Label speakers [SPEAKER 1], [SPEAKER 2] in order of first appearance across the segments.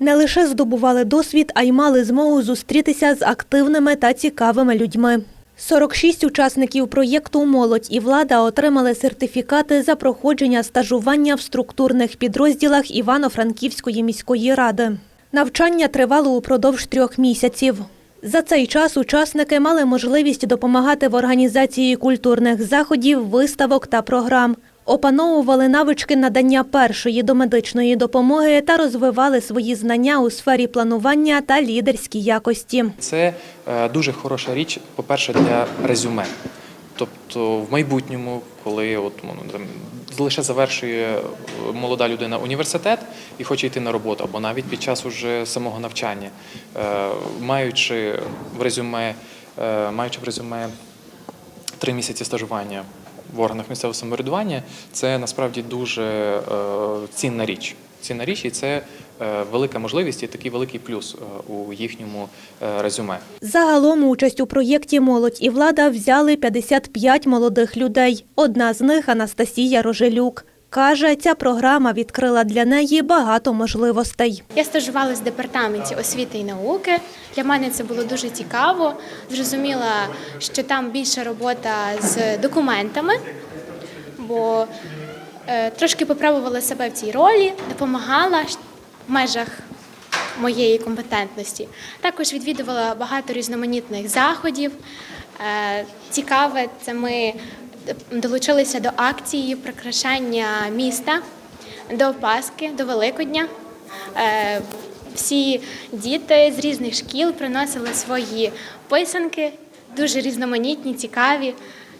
[SPEAKER 1] Не лише здобували досвід, а й мали змогу зустрітися з активними та цікавими людьми. 46 учасників проєкту Молодь і влада отримали сертифікати за проходження стажування в структурних підрозділах Івано-Франківської міської ради. Навчання тривало упродовж трьох місяців. За цей час учасники мали можливість допомагати в організації культурних заходів, виставок та програм. Опановували навички надання першої домедичної допомоги та розвивали свої знання у сфері планування та лідерській якості.
[SPEAKER 2] Це е, дуже хороша річ, по-перше, для резюме. Тобто, в майбутньому, коли от ну, лише завершує е, молода людина університет і хоче йти на роботу, або навіть під час уже самого навчання, е, маючи в резюме, маючи в резюме три місяці стажування в органах місцевого самоврядування, це насправді дуже е, цінна річ. Цінна річ, і це е, велика можливість і такий великий плюс е, у їхньому резюме.
[SPEAKER 1] Загалом участь у проєкті Молодь і влада взяли 55 молодих людей. Одна з них Анастасія Рожелюк. Каже, ця програма відкрила для неї багато можливостей.
[SPEAKER 3] Я стажувалась в департаменті освіти і науки. Для мене це було дуже цікаво. Зрозуміла, що там більше робота з документами, бо е, трошки попробувала себе в цій ролі, допомагала в межах моєї компетентності. Також відвідувала багато різноманітних заходів. Е, Цікаве, це ми долучилися до акції прикрашання міста до Пасхи, до Великодня. Е, Всі діти з різних шкіл приносили свої писанки, дуже різноманітні, цікаві,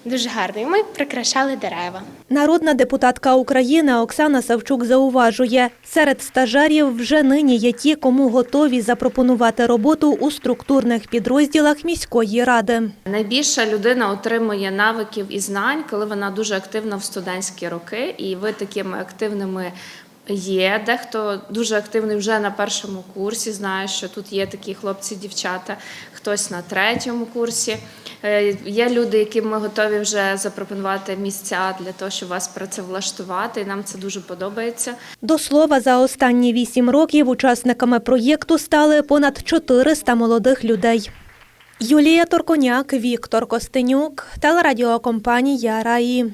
[SPEAKER 3] дуже гарні. Ми прикрашали дерева.
[SPEAKER 1] Народна депутатка України Оксана Савчук зауважує, серед стажерів вже нині є ті, кому готові запропонувати роботу у структурних підрозділах міської ради.
[SPEAKER 4] Найбільше людина отримує навиків і знань, коли вона дуже активна в студентські роки, і ви такими активними є. Дехто дуже активний вже на першому курсі. Знає, що тут є такі хлопці, дівчата, хтось на третьому курсі. Е, Є люди, яким ми готові вже запропонувати місця для того, щоб вас працевлаштувати. І нам це дуже подобається.
[SPEAKER 1] До слова, за останні вісім років учасниками проєкту стали понад 400 молодих людей. Юлія Торконяк, Віктор Костенюк, телерадіокомпанія Раї.